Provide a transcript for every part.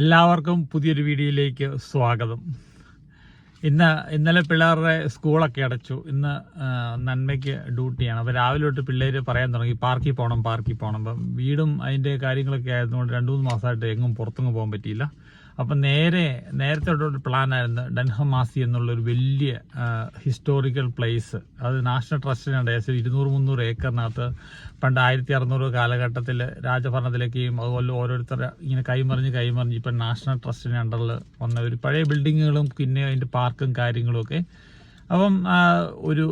എല്ലാവർക്കും പുതിയൊരു വീഡിയോയിലേക്ക് സ്വാഗതം. ഇന്ന് ഇന്നലെ പിള്ളേരുടെ സ്കൂളൊക്കെ അടച്ചു. ഇന്ന് നന്മയ്ക്ക് ഡ്യൂട്ടിയാണ്. അപ്പോൾ രാവിലെ തൊട്ട് പിള്ളേർ പറയാൻ തുടങ്ങി പാർക്കിൽ പോകണം പാർക്കിൽ പോകണം അപ്പം വീടും അതിന്റെ കാര്യങ്ങളൊക്കെ ആയതുകൊണ്ട് രണ്ട് മൂന്ന് മാസമായിട്ട് എങ്ങും പുറത്തൊന്നും പോകാൻ പറ്റിയില്ല. അപ്പം നേരെ നേരത്തെ ഒരു പ്ലാനായിരുന്നു ഡൻഹമാസി എന്നുള്ളൊരു വലിയ ഹിസ്റ്റോറിക്കൽ പ്ലേസ് അത് നാഷണൽ ട്രസ്റ്റിനുണ്ട് ഏകദേശം ഇരുന്നൂറ് മുന്നൂറ് ഏക്കറിനകത്ത് പണ്ട് ആയിരത്തി അറുന്നൂറ് കാലഘട്ടത്തിൽ രാജഭരണത്തിലേക്കും അതുപോലെ ഓരോരുത്തർ ഇങ്ങനെ കൈമറിഞ്ഞ് കൈമറിഞ്ഞ് ഇപ്പം നാഷണൽ ട്രസ്റ്റിന് അണ്ടറിൽ വന്ന ഒരു പഴയ ബിൽഡിങ്ങുകളും പിന്നെ അതിന്റെ പാർക്കും കാര്യങ്ങളും ഒക്കെ. അപ്പം ഒരു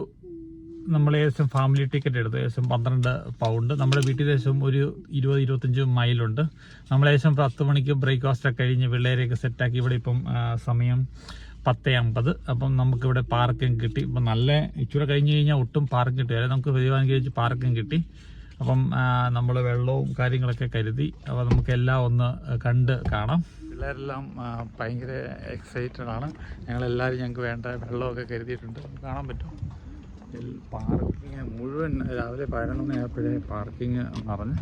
നമ്മൾ ഏകദേശം ഫാമിലി ടിക്കറ്റ് എടുത്തു ഏകദേശം പന്ത്രണ്ട് പൗണ്ട് നമ്മുടെ വീട്ടിൽ ഏകദേശം ഒരു ഇരുപത് ഇരുപത്തഞ്ച് മൈലുണ്ട്. നമ്മൾ ഏകദേശം പത്ത് മണിക്ക് ബ്രേക്ക്ഫാസ്റ്റ് ഒക്കെ കഴിഞ്ഞ് പിള്ളേരെയൊക്കെ സെറ്റാക്കി ഇവിടെ ഇപ്പം സമയം പത്ത് അമ്പത്. അപ്പം നമുക്കിവിടെ പാർക്കിംഗ് കിട്ടി. ഇപ്പം നല്ല ഇച്ചിരി കഴിഞ്ഞ് കഴിഞ്ഞാൽ ഒട്ടും പാർക്ക് കിട്ടില്ല. നമുക്ക് തീരുമാനിച്ച് പാർക്കിംഗ് കിട്ടി. അപ്പം നമ്മൾ വെള്ളവും കാര്യങ്ങളൊക്കെ കരുതി. അപ്പോൾ നമുക്ക് എല്ലാം ഒന്ന് കണ്ട് കാണാം. പിള്ളേരെല്ലാം ഭയങ്കര എക്സൈറ്റഡ് ആണ്. ഞങ്ങളെല്ലാവരും ഞങ്ങൾക്ക് വേണ്ട വെള്ളമൊക്കെ കരുതിയിട്ടുണ്ട്. കാണാൻ പറ്റും പാർക്കിങ് മുഴുവൻ രാവിലെ പതിനൊന്ന് മണിയായപ്പോഴേ പാർക്കിങ് നിറഞ്ഞ്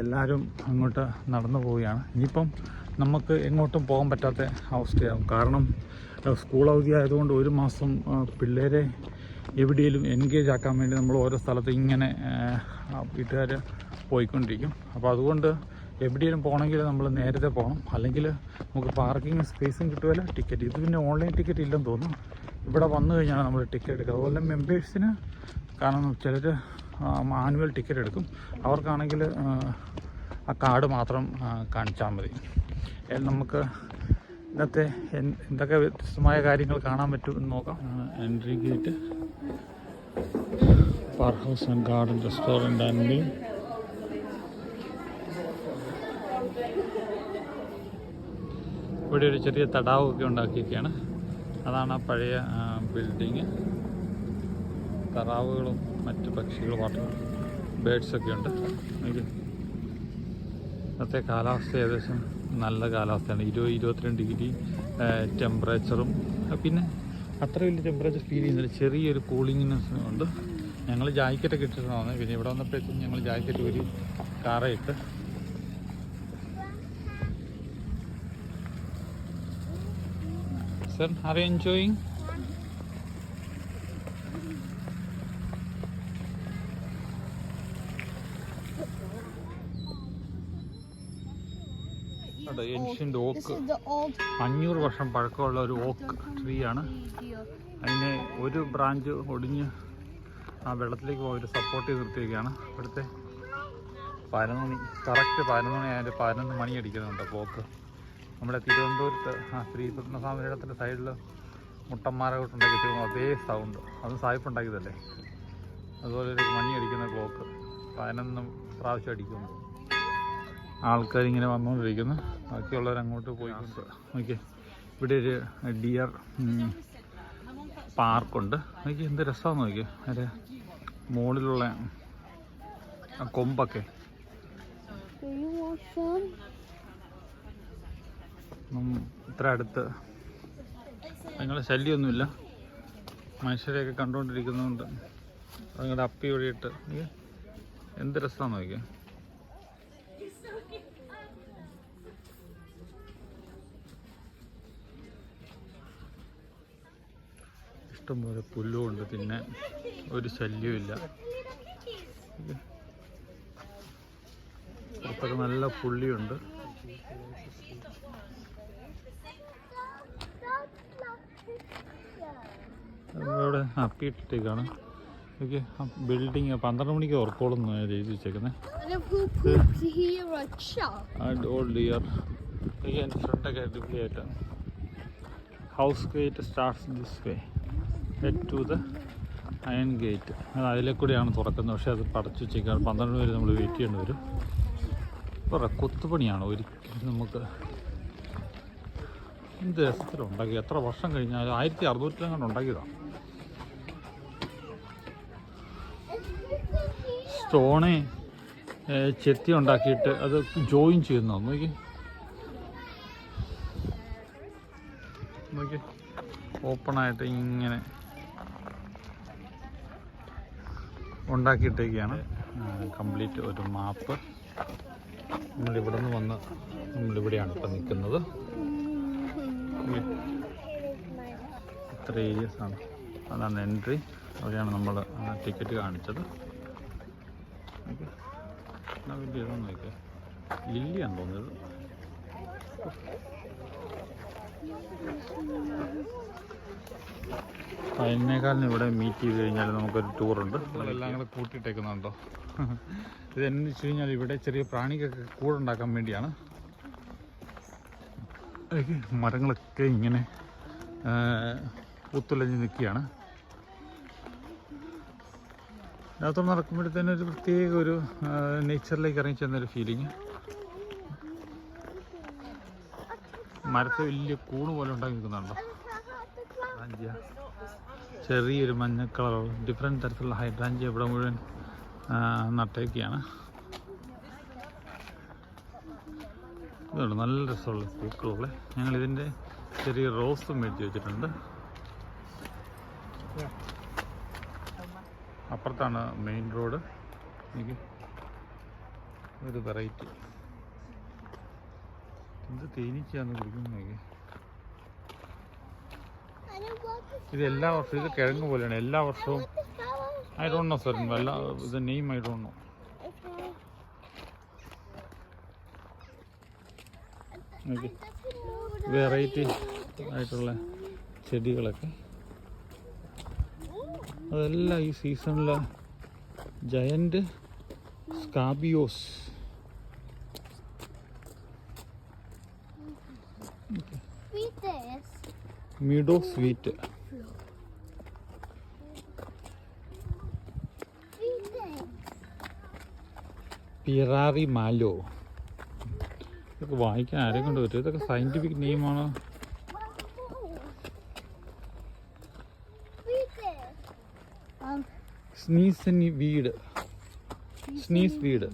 എല്ലാവരും അങ്ങോട്ട് നടന്നു പോവുകയാണ്. ഇനിയിപ്പം നമുക്ക് എങ്ങോട്ടും പോകാൻ പറ്റാത്ത അവസ്ഥയാകും കാരണം സ്കൂൾ അവധി ആയതുകൊണ്ട് ഒരു മാസം പിള്ളേരെ എവിടെയെങ്കിലും എൻഗേജ് ആക്കാൻ വേണ്ടി നമ്മൾ ഓരോ സ്ഥലത്ത് ഇങ്ങനെ വീട്ടുകാർ പോയിക്കൊണ്ടിരിക്കും. അപ്പോൾ അതുകൊണ്ട് എവിടെയെങ്കിലും പോകണമെങ്കിൽ നമ്മൾ നേരത്തെ പോകണം. അല്ലെങ്കിൽ നമുക്ക് പാർക്കിങ് സ്പേസും കിട്ടുമല്ല ടിക്കറ്റ് ഇത് പിന്നെ ഓൺലൈൻ ടിക്കറ്റ് ഇല്ലെന്ന് തോന്നുന്നു. ഇവിടെ വന്നു കഴിഞ്ഞാൽ നമ്മൾ ടിക്കറ്റ് എടുക്കുക. അതുപോലെ മെമ്പേഴ്സിന് കാരണം ചിലർ മാനുവൽ ടിക്കറ്റ് എടുക്കും. അവർക്കാണെങ്കിൽ ആ കാർഡ് മാത്രം കാണിച്ചാൽ മതി. നമുക്ക് ഇന്നത്തെ എന്തൊക്കെ വ്യത്യസ്തമായ കാര്യങ്ങൾ കാണാൻ പറ്റും എന്ന് നോക്കാം. Entry gate park house and garden restaurant and ഇവിടെ ഒരു ചെറിയ തടാവൊക്കെ ഉണ്ടാക്കിയൊക്കെയാണ് അതാണ് ആ പഴയ ബിൽഡിങ് തറാവുകളും മറ്റ് പക്ഷികളും മാത്രം ബേഡ്സൊക്കെ ഉണ്ട്. ഇന്നത്തെ കാലാവസ്ഥ ഏകദേശം നല്ല കാലാവസ്ഥയാണ്. ഇരുപത് ഇരുപത്തിരണ്ട് ഡിഗ്രി ടെമ്പറേച്ചറും പിന്നെ അത്ര വലിയ ടെമ്പറേച്ചർ ഫീൽ ചെയ്യുന്നില്ല. ചെറിയൊരു കൂളിങ്നെസ് ഉണ്ട്. ഞങ്ങൾ ജാക്കറ്റൊക്കെ ഇട്ടിട്ടാണ് വന്നത്. പിന്നെ ഇവിടെ വന്നപ്പോഴത്തേക്കും ഞങ്ങൾ ജാക്കറ്റ് ഒരു കാറേ Sir, are you enjoying? Ancient This oak is the old അഞ്ഞൂറ് വർഷം പഴക്കമുള്ള ഒരു ഓക്ക് ട്രീ ആണ്. അതിനെ ഒരു ബ്രാഞ്ച് ഒടിഞ്ഞ് ആ വെള്ളത്തിലേക്ക് പോയി ഒരു സപ്പോർട്ട് ചെയ്ത് നിർത്തിയിരിക്കുകയാണ് ഇവിടുത്തെ പതിനൊന്ന് മണി കറക്റ്റ് പതിനൊന്ന് മണി അതിന്റെ പതിനൊന്ന് മണി അടിക്കുന്നുണ്ട് പോക്ക് നമ്മുടെ തിരുവനന്തപുരത്ത് ആ ശ്രീകൃഷ്ണസ്വാമിയുടെ സൈഡിൽ മുട്ടന്മാരൊട്ടുണ്ടാക്കി കിട്ടുമ്പോൾ അതേ സൗണ്ട് അത് സായിപ്പ് ഉണ്ടാക്കിയതല്ലേ അതുപോലെ ഒരു മണി അടിക്കുന്ന ക്ലോക്ക് പതിനൊന്ന് പ്രാവശ്യം അടിക്കുന്നു. ആൾക്കാരിങ്ങനെ വന്നുകൊണ്ടിരിക്കുന്നു ബാക്കിയുള്ളവർ അങ്ങോട്ട് ഓക്കെ ഇവിടെ ഒരു ഡിയർ പാർക്കുണ്ട് നോക്കി എന്ത് രസമാണെന്ന് നോക്കി. അതിന്റെ മുകളിലുള്ള കൊമ്പൊക്കെ. ഇത്ര അടുത്ത്. നിങ്ങളുടെ ശല്യമൊന്നുമില്ല മനുഷ്യരെയൊക്കെ കണ്ടുകൊണ്ടിരിക്കുന്നതുകൊണ്ട് അതുങ്ങളുടെ അപ്പി വഴിയിട്ട് എന്ത് രസമാണെന്ന് നോക്കിയാൽ ഇഷ്ടംപോലെ പുല്ലുമുണ്ട് പിന്നെ ഒരു ശല്യമില്ല പുറത്തൊക്കെ നല്ല പുള്ളിയുണ്ട്. ഇവിടെ അപ്പിയിട്ടേക്കാണ് ഓക്കെ ബിൽഡിങ് പന്ത്രണ്ട് മണിക്ക് ഉറക്കോളം എഴുതി വെച്ചേക്കുന്നത് ഓൾഡ് ഇയർ എന്റെ ഫ്രണ്ടൊക്കെ അടിപൊളിയായിട്ട്. House gate starts this way head to the iron gate അത് അതിലെ കൂടെയാണ് തുറക്കുന്നത്. പക്ഷേ അത് പടച്ചു വെച്ചേക്കാണ്. പന്ത്രണ്ട് പേര് നമ്മൾ വെയിറ്റ് ചെയ്യേണ്ടി വരും. കുറേ കൊത്തുപണിയാണ്? ഒരിക്കലും നമുക്ക് എന്ത് രസത്തിലുണ്ടാക്കി എത്ര വർഷം കഴിഞ്ഞാൽ ആയിരത്തി അറുന്നൂറ്റിലങ്ങാണ്ട് ഉണ്ടാക്കിയതാണ് സ്റ്റോണെ ചെത്തി ഉണ്ടാക്കിയിട്ട് അത് ജോയിൻ ചെയ്യുന്ന? നോക്കി. നോക്കി. ഓപ്പണായിട്ട് ഇങ്ങനെ ഉണ്ടാക്കിയിട്ടേക്കാണ്. കംപ്ലീറ്റ് ഒരു മാപ്പ്. നമ്മളിവിടെ നിന്ന് വന്ന് നമ്മളിവിടെയാണ് ഇപ്പം നിൽക്കുന്നത്. ഇത്ര ഏരിയസാണ്. അതാണ് എൻട്രി. അവിടെയാണ് നമ്മൾ ടിക്കറ്റ് കാണിച്ചത്. എന്നാ വലിയ ഇതൊന്നും നോക്കിയാൽ ലില്ലിയാന്ന് തോന്നിയത് ഇവിടെ മീറ്റ് ചെയ്ത് കഴിഞ്ഞാൽ നമുക്കൊരു ടൂറുണ്ട് എല്ലാം കൂടെ കൂട്ടിയിട്ടേക്കുന്നുണ്ടോ? ഇത് എന്ന് വെച്ച് കഴിഞ്ഞാൽ ഇവിടെ ചെറിയ പ്രാണിക്കൊക്കെ കൂടുണ്ടാക്കാൻ വേണ്ടിയാണ്. മരങ്ങളൊക്കെ ഇങ്ങനെ പൂത്തുലഞ്ഞ് നിൽക്കുകയാണ്. അതിനകത്തോട് നടക്കുമ്പോഴത്തേനും ഒരു പ്രത്യേക ഒരു നേച്ചറിലേക്ക് ഇറങ്ങി ചെന്നൊരു ഫീലിങ് മരത്തെ വലിയ കൂണ് പോലെ ഉണ്ടാക്കി നിൽക്കുന്നുണ്ടോ? ചെറിയൊരു മഞ്ഞ കളറോ ഡിഫറെന്റ് തരത്തിലുള്ള ഹൈഡ്രാഞ്ചി ഇവിടെ മുഴുവൻ നട്ടേക്കെയാണ്. ഇതുണ്ട് നല്ല രസമുള്ള പൂക്കളുള്ള ഞങ്ങളിതിന്റെ ചെറിയ റോസ് മേടിച്ച് വെച്ചിട്ടുണ്ട്. അപ്പുറത്താണ് മെയിൻ റോഡ് എനിക്ക് ഒരു വെറൈറ്റി എന്ത് തേനീച്ചയാന്ന് കുടിക്കുന്നതൊക്കെ ഇത് എല്ലാ വർഷവും ഇത് കിഴങ്ങ് പോലെയാണ് എല്ലാ വർഷവും. ഐ ഡോണ്ട് നോ സർ എല്ലാ ഇത് name I don't know. Variety ആയിട്ടുള്ള ചെടികളൊക്കെ അതെല്ലാം ഈ സീസണിലെ giant scabious meadow sweet prairie mallow ഇതൊക്കെ വായിക്കാൻ ആരെ കൊണ്ട് പറ്റും ഇതൊക്കെ സയന്റിഫിക് നെയിമാണോ a weed. Sneeze weed.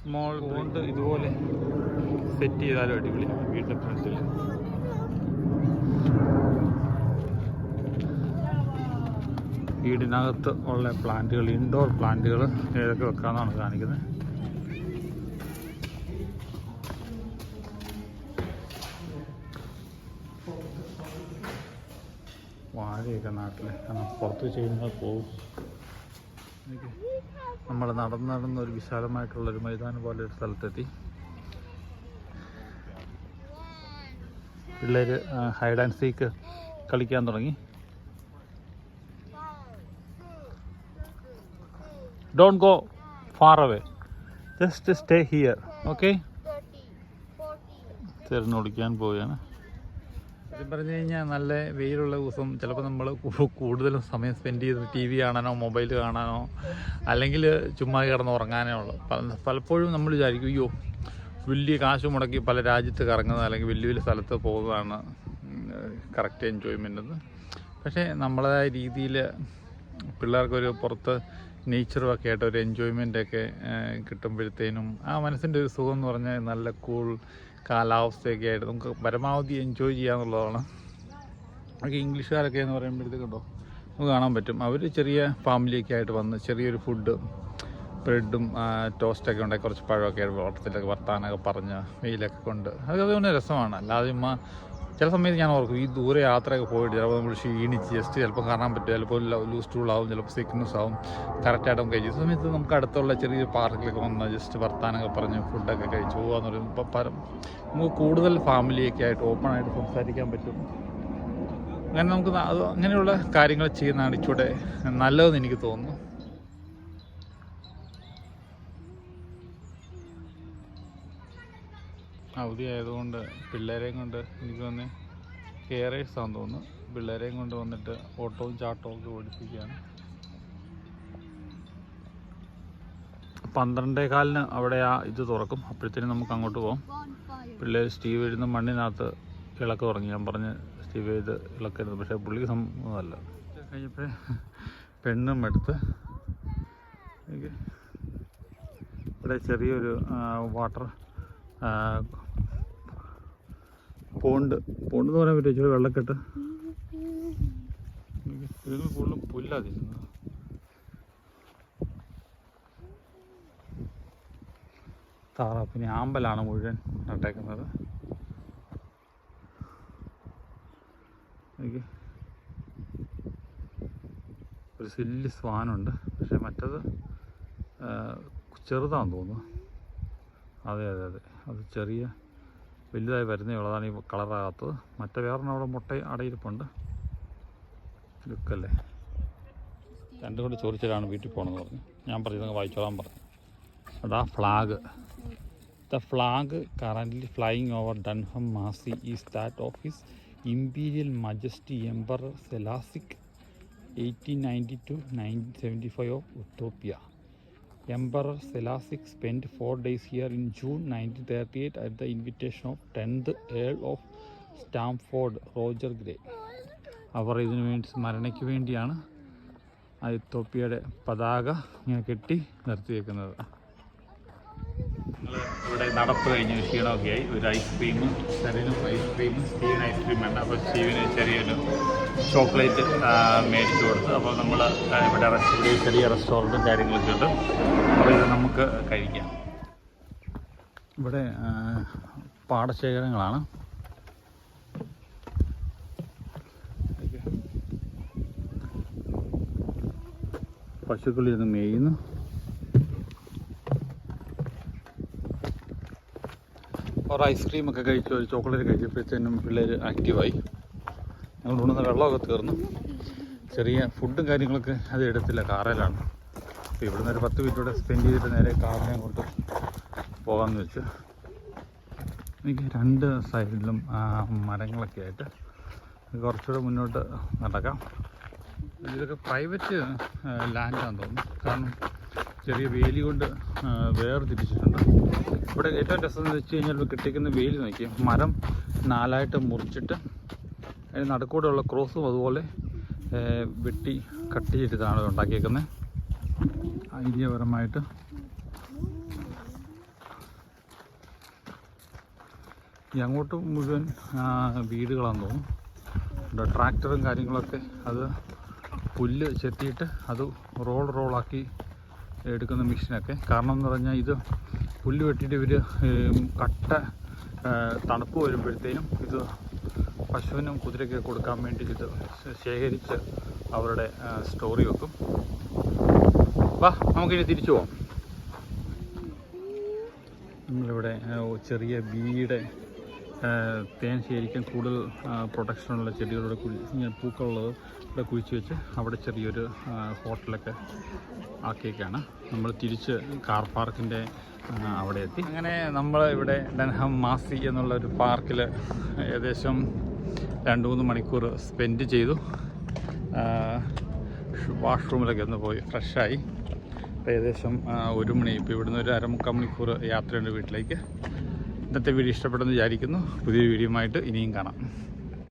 Small കൊണ്ട് ഇതുപോലെ സെറ്റ് ചെയ്താലും അടിപൊളി. വീട്ടിലെ ഫ്രണ്ടിൽ വീടിനകത്ത് ഉള്ള പ്ലാന്റുകൾ ഇൻഡോർ പ്ലാന്റുകൾ ഏതൊക്കെ വെക്കാമെന്നാണ് കാണിക്കുന്നത്. വാഴയൊക്കെ നാട്ടിൽ കാരണം പുറത്ത് ചെയ്യുന്നത് പോവും നമ്മൾ നടന്ന് നടന്ന് ഒരു വിശാലമായിട്ടുള്ളൊരു മൈതാനം പോലെ ഒരു സ്ഥലത്തെത്തി. പിള്ളേർ ഹൈഡ് ആൻഡ് സീക്ക് കളിക്കാൻ തുടങ്ങി. Don't go far away just stay here okay 30, 40. തിരഞ്ഞു വിളിക്കാൻ പോവുകയാണ്. സത്യം പറഞ്ഞു കഴിഞ്ഞാൽ നല്ല വെയിലുള്ള ദിവസം ചിലപ്പോൾ നമ്മൾ കൂടുതലും സമയം സ്പെൻഡ് ചെയ്ത് ടി വി കാണാനോ മൊബൈൽ കാണാനോ അല്ലെങ്കിൽ ചുമ്മാ കിടന്ന് ഉറങ്ങാനോ ഉള്ളു. പലപ്പോഴും നമ്മൾ വിചാരിക്കും അയ്യോ വലിയ കാശ് മുടക്കി പല രാജ്യത്ത് കറങ്ങുന്നത് അല്ലെങ്കിൽ വലിയ വലിയ സ്ഥലത്ത് പോകുന്നതാണ് കറക്റ്റ് എൻജോയ്മെന്റ് എന്ന്. പക്ഷേ നമ്മളതായ രീതിയിൽ പിള്ളേർക്കൊരു പുറത്ത് നേച്ചറും ഒക്കെ ആയിട്ട് ഒരു എൻജോയ്മെന്റൊക്കെ കിട്ടുമ്പോഴത്തേനും ആ മനസ്സിന്റെ ഒരു സുഖം എന്ന് പറഞ്ഞാൽ നല്ല കൂൾ കാലാവസ്ഥയൊക്കെ ആയിട്ട് നമുക്ക് പരമാവധി എൻജോയ് ചെയ്യാന്നുള്ളതാണ്. നമുക്ക് ഇംഗ്ലീഷുകാരൊക്കെ എന്ന് പറയുമ്പോഴത്തേക്കുണ്ടോ നമുക്ക് കാണാൻ പറ്റും. അവർ ചെറിയ ഫാമിലിയൊക്കെ ആയിട്ട് വന്ന് ചെറിയൊരു ഫുഡ് ബ്രെഡും ടോസ്റ്റൊക്കെ ഉണ്ടാക്കി കുറച്ച് പഴമൊക്കെ ഓട്ടത്തിലൊക്കെ വർത്താനൊക്കെ പറഞ്ഞ് വെയിലൊക്കെ കൊണ്ട്. അതൊക്കെ അതുകൊണ്ട് രസമാണ്. അല്ലാതെ ഉമ്മ ചില സമയത്ത് ഞാൻ ഓർക്കും ഈ ദൂരെ യാത്രയൊക്കെ പോയിട്ട് ചിലപ്പോൾ നമ്മൾ ക്ഷീണിച്ച് ജസ്റ്റ് ചിലപ്പോൾ കാണാൻ പറ്റും ചിലപ്പോൾ ലൂസ് ടൂളാവും ചിലപ്പോൾ സിക്നസ് ആവും കറക്റ്റായിട്ട് നമുക്ക് കഴിച്ചു. സമയത്ത് നമുക്ക് അടുത്തുള്ള ചെറിയ പാർക്കിലൊക്കെ വന്ന് ജസ്റ്റ് വർത്താനൊക്കെ പറഞ്ഞ് ഫുഡൊക്കെ കഴിച്ച് പോകാന്ന് പറയുമ്പോൾ പരം നമുക്ക് കൂടുതൽ ഫാമിലിയൊക്കെ ആയിട്ട് ഓപ്പൺ ആയിട്ട് സംസാരിക്കാൻ പറ്റും. അങ്ങനെ നമുക്ക് അത് അങ്ങനെയുള്ള കാര്യങ്ങൾ ചെയ്യുന്നതാണ് ഇച്ചിലൂടെ നല്ലതെന്ന് എനിക്ക് തോന്നുന്നു. അവധി ആയതുകൊണ്ട് പിള്ളേരെയും കൊണ്ട് എനിക്ക് വന്ന് കെയറേഴ്സ് ആണെന്ന് തോന്നുന്നു. പിള്ളേരെയും കൊണ്ട് വന്നിട്ട് ഓട്ടവും ചാട്ടവും ഒക്കെ ഓടിപ്പിക്കുകയാണ്. പന്ത്രണ്ടേ കാലിന് അവിടെ ആ ഇത് തുറക്കും. അപ്പോഴത്തേനും നമുക്ക് അങ്ങോട്ട് പോകാം. പിള്ളേർ സ്റ്റീവ് എഴുതുന്ന മണ്ണിനകത്ത് ഇളക്ക് തുടങ്ങി ഞാൻ പറഞ്ഞ് സ്റ്റീവ് ചെയ്ത് ഇളക്കരുത്. പക്ഷേ പുള്ളിക്ക് സംഭവമല്ല കഴിഞ്ഞപ്പോൾ പെണ്ണും എടുത്ത്. ഇവിടെ ചെറിയൊരു വാട്ടർ പോണ്ട് പോണ്ട്. എന്ന് പറയാൻ പറ്റുമോ? ഇച്ചിരി വെള്ളക്കെട്ട്. കൂടുതലും പുല്ലാതിരുന്നു താറാപ്പിന് ആമ്പലാണ് മുഴുവൻ നട്ടേക്കുന്നത്. ഒരു സില്ലി സ്വാനുണ്ട് പക്ഷെ മറ്റത് ചെറുതാന്ന് ചെറുതാണെന്ന് തോന്നുന്നു. അതെ അതെ അതെ. അത് ചെറിയ വലുതായി വരുന്നേ ഉള്ളൂ. അതാണ് ഈ കളറാകാത്തത്. മറ്റേ വേറെ അവിടെ മുട്ട അടയിരിപ്പുണ്ട്. ലുക്കല്ലേ? രണ്ടും കൂടി ചോദിച്ചിട്ടാണ് വീട്ടിൽ പോകണമെന്ന് പറഞ്ഞു. ഞാൻ പറഞ്ഞു വായിച്ചോളാൻ പറഞ്ഞു. അതാ flag. The flag currently flying over Dunham Massey is that office his imperial majesty Emperor Selassie eighteen ninety two nineteen seventy five of Ethiopia Emperor Selassie spent four days here in June 1938 at the invitation of 10th Earl of Stamford Roger Grey അവർ ഇതിനു വേണ്ടി സ്മരണയ്ക്ക് വേണ്ടിയാണ് ആ എത്തോപ്യയുടെ പതാക ഇങ്ങനെ കെട്ടി നിർത്തിയേക്കുന്നത്. ഇവിടെ നടപ്പ് കഴിഞ്ഞ് ക്ഷീണമൊക്കെയായി ഒരു ഐസ്ക്രീമും സ്റ്റെറിനും ഐസ്ക്രീമും സ്റ്റീവൻ ഐസ്ക്രീം വേണ്ട. അപ്പോൾ സ്റ്റീവിന് ചെറിയൊരു ചോക്ലേറ്റ് മേടിച്ചു കൊടുത്തു അപ്പോൾ നമ്മൾ ഇവിടെ ഇവിടെ ചെറിയ റെസ്റ്റോറന്റും കാര്യങ്ങളൊക്കെ ഉണ്ട്. അപ്പോൾ ഇത് നമുക്ക് കഴിക്കാം. ഇവിടെ പാടശേഖരങ്ങളാണ്. പശുക്കളിരുന്ന് മേയുന്നു. ഒരു ഐസ്ക്രീമൊക്കെ കഴിച്ചു ഒരു ചോക്ലേറ്റ് കഴിച്ചപ്പോഴത്തേനും പിള്ളേർ ആക്റ്റീവായി ഞങ്ങൾ കൊണ്ടുവന്ന വെള്ളമൊക്കെ തീർന്നു. ചെറിയ ഫുഡും കാര്യങ്ങളൊക്കെ അത് എടുത്തില്ല കാറിലാണ്. അപ്പോൾ ഇവിടുന്ന് ഒരു പത്ത് മിനിറ്റ് കൂടെ സ്പെൻഡ് ചെയ്തിട്ട് നേരെ കാറിനെ അങ്ങോട്ട് പോകാമെന്ന് വെച്ചു. എനിക്ക് രണ്ട് സൈഡിലും മരങ്ങളൊക്കെ ആയിട്ട് കുറച്ചുകൂടെ മുന്നോട്ട് നടക്കാം. ഇതൊക്കെ പ്രൈവറ്റ് ലാൻഡാണെന്ന് തോന്നുന്നു. കാരണം ചെറിയ വേലി കൊണ്ട് വേർതിരിച്ചിട്ടുണ്ട്. ഇവിടെ ഏറ്റവും രസം എന്ന് വെച്ച് കഴിഞ്ഞാൽ കിട്ടിക്കുന്ന വേലി നോക്കി മരം നാലായിട്ട് മുറിച്ചിട്ട് അതിന് നടുക്കൂടെയുള്ള ക്രോസും അതുപോലെ വെട്ടി കട്ട് ചെയ്തിട്ടാണ് ഉണ്ടാക്കിയേക്കുന്നത് ഐതിഹ്യപരമായിട്ട് ഈ അങ്ങോട്ട് മുഴുവൻ വീടുകളാണെന്ന് തോന്നുന്നു. ട്രാക്ടറും കാര്യങ്ങളൊക്കെ അത് പുല്ല് ചെത്തിയിട്ട് അത് റോൾ റോളാക്കി എടുക്കുന്ന മെഷീനൊക്കെ. കാരണം എന്ന് പറഞ്ഞാൽ ഇത് പുല്ല് വെട്ടിയിട്ട് ഇവർ കട്ട തണുപ്പ് വരുമ്പോഴത്തേനും ഇത് പശുവിനും കുതിരയ്ക്ക് കൊടുക്കാൻ വേണ്ടി ഇത് ശേഖരിച്ച് അവരുടെ സ്റ്റോറി വെക്കും. വാ നമുക്കിനി തിരിച്ചു പോവാം. നമ്മളിവിടെ ചെറിയ ബീയുടെ തേൻ ശേഖരിക്കാൻ കൂടുതൽ പ്രൊട്ടക്ഷനുള്ള ചെടികളുടെ കുഴി ഇങ്ങനെ പൂക്കളുള്ളത് ഇവിടെ കുഴിച്ച് വെച്ച് അവിടെ ചെറിയൊരു ഹോട്ടലൊക്കെ ആക്കിയൊക്കെയാണ് നമ്മൾ തിരിച്ച് കാർ പാർക്കിന്റെ അവിടെ എത്തി. അങ്ങനെ നമ്മൾ ഇവിടെ ഡൻഹം മാസി എന്നുള്ള ഒരു പാർക്കിൽ ഏകദേശം രണ്ട് മൂന്ന് മണിക്കൂർ സ്പെൻഡ് ചെയ്തു. വാഷ്റൂമിലൊക്കെ ഒന്ന് പോയി ഫ്രഷായി. ഇപ്പോൾ ഏകദേശം ഒരു മണി ഇപ്പോൾ ഇവിടുന്ന് ഒരു അരമുക്കാൽ മണിക്കൂർ യാത്രയുണ്ട് വീട്ടിലേക്ക്. ഇന്നത്തെ വീഡിയോ ഇഷ്ടപ്പെടുമെന്ന് വിചാരിക്കുന്നു. പുതിയ വീഡിയോ ആയിട്ട് ഇനിയും കാണാം.